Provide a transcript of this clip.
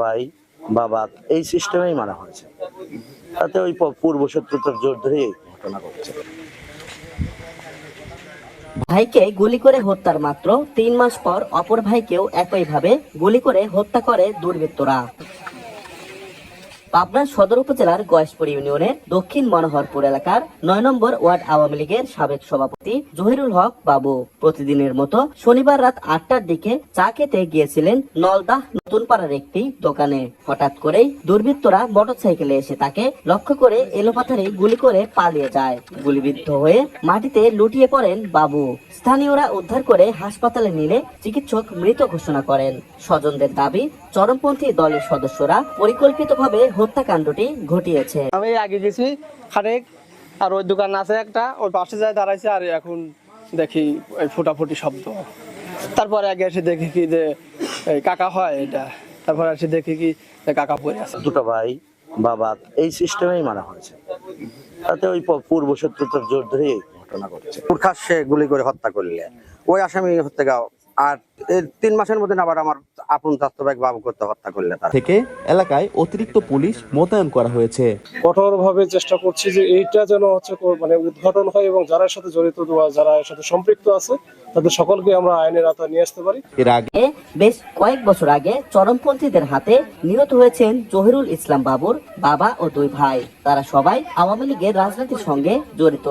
ভাই, বাবা, এই সিস্টেমেই মারা হয়েছে। তাতে ওই পূর্ব শত্রুতার জোর ধরে ঘটনা ঘটছে। ভাইকে গুলি করে হত্যার মাত্র তিন মাস পর অপর ভাইকেও একইভাবে গুলি করে হত্যা করে দুর্বৃত্তরা। পাবনা সদর উপজেলার গয়েশপুর ইউনিয়নের দক্ষিণ মনোহরপুর এলাকার নয় নম্বর ওয়ার্ড আওয়ামী লীগের সাবেক সভাপতি জহিরুল হক বাবু। প্রতিদিনের মতো শনিবার রাত আটটার দিকে চা খেতে গিয়েছিলেন নলদাহ নতুন পাড়ার একটি দোকানে। হঠাৎ করেই দুর্বৃত্তরা মোটরসাইকেলে এসে তাকে লক্ষ্য করে এলোপাথারে গুলি করে পালিয়ে যায়। গুলিবিদ্ধ হয়ে মাটিতে লুটিয়ে পড়েন বাবু। স্থানীয়রা উদ্ধার করে হাসপাতালে নিলে চিকিৎসক মৃত ঘোষণা করেন। স্বজনদের দাবি, চরমপন্থী দলের সদস্যরা পরিকল্পিতভাবে হত্যাকাণ্ডটি ঘটিয়েছে। আমি আগে গেছি খারেক আর ওই দোকান আছে একটা ওই পাশে যায় দাঁড়াইছে আর এখন দেখি ওই ফুটাফুটি শব্দ। তারপরে আগে এসে দেখি কি যে কাকা হয় এটা। তারপরে এসে দেখি কি কাকা পড়ে আছে। দুটো ভাই বাবা এই সিস্টেমেই মারা হয়েছে। তাতে ওই প- পূর্ব শত্রুতার জোর ধরেই এই ঘটনা ঘটছে। প্রকাশ্যে গুলি করে হত্যা করলে। ওই আসামি হত্যা গাও আর তিন মাসের মধ্যে আবার আমার আপন ছাত্রবাগ বাবু করতে হত্যা করলে তার। থেকে এলাকায় অতিরিক্ত পুলিশ মোতায়েন করা হয়েছে। কঠোরভাবে চেষ্টা করছি যে এইটা যেন হচ্ছে মানে উদ্ঘাটন হয় এবং যারা সাথে জড়িত যারা এর সাথে সম্পৃক্ত আছে তাদের সকলকে আমরা আইনের আওতায় নিয়ে আসতে পারি। এর আগে বেশ কয়েক বছর আগে চরমপন্থীদের হাতে নিহত হয়েছেন জহিরুল ইসলাম বাবুর বাবা ও দুই ভাই। তারা সবাই আওয়ামী লীগের রাজনীতির সঙ্গে জড়িত।